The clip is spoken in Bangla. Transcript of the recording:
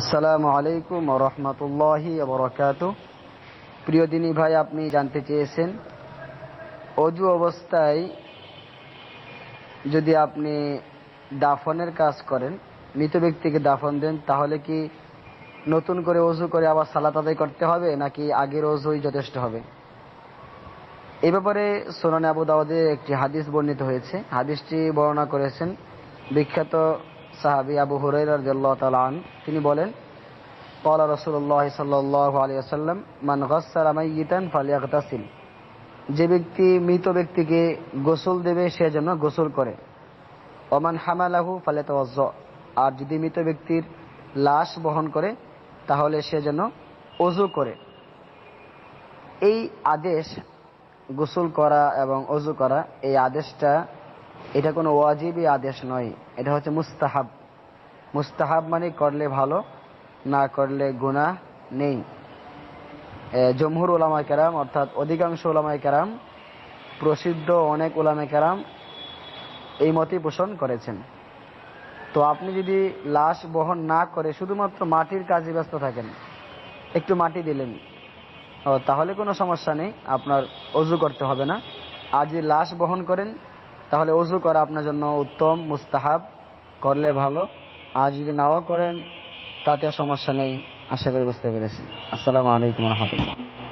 আসসালামু আলাইকুম রহমতুল্লাহি বরকাত প্রিয় দিনী ভাই, আপনি জানতে চেয়েছেন, অজু অবস্থায় যদি আপনি দাফনের কাজ করেন, মৃত ব্যক্তিকে দাফন দেন, তাহলে কি নতুন করে অজু করে আবার সালাত আদায় করতে হবে, নাকি আগের অজুই যথেষ্ট হবে? এ ব্যাপারে সোনানে আবু দাউদে একটি হাদিস বর্ণিত হয়েছে। হাদিসটি বর্ণনা করেছেন বিখ্যাত সাহাবি আবু হুরাইন তিনি বলেন কলা রসুল্লাহ সাল্লাহ মান যে ব্যক্তি মৃত ব্যক্তিকে গোসল দেবে, সে যেন গোসল করে। অমান হামালাহু ফালে আর যদি মৃত ব্যক্তির লাশ বহন করে, তাহলে সে যেন অজু করে। এই আদেশ গোসল করা এবং অজু করা, এই আদেশটা এটা কোনো ওয়াজিবি আদেশ নয়, এটা হচ্ছে মুস্তাহাব। মুস্তাহাব মানে করলে ভালো, না করলে গুনাহ নেই। জমহুর ওলামা কেরাম, অর্থাৎ অধিকাংশ ওলামায় কেরাম, প্রসিদ্ধ অনেক ওলামা কেরাম এই মতই পোষণ করেছেন। তো আপনি যদি লাশ বহন না করে শুধুমাত্র মাটির কাজে ব্যস্ত থাকেন, একটু মাটি দিলেন তাহলে কোনো সমস্যা নেই, আপনার অজু করতে হবে না। আর যদি লাশ বহন করেন তাহলে অজু করা আপনার জন্য উত্তম, মুস্তাহাব। করলে ভালো। আর যদি নাও করেন, তাতে সমস্যা নেই। আশা করি বুঝতে পেরেছি। আসসালামু আলাইকুম রহমতুল্লাহ।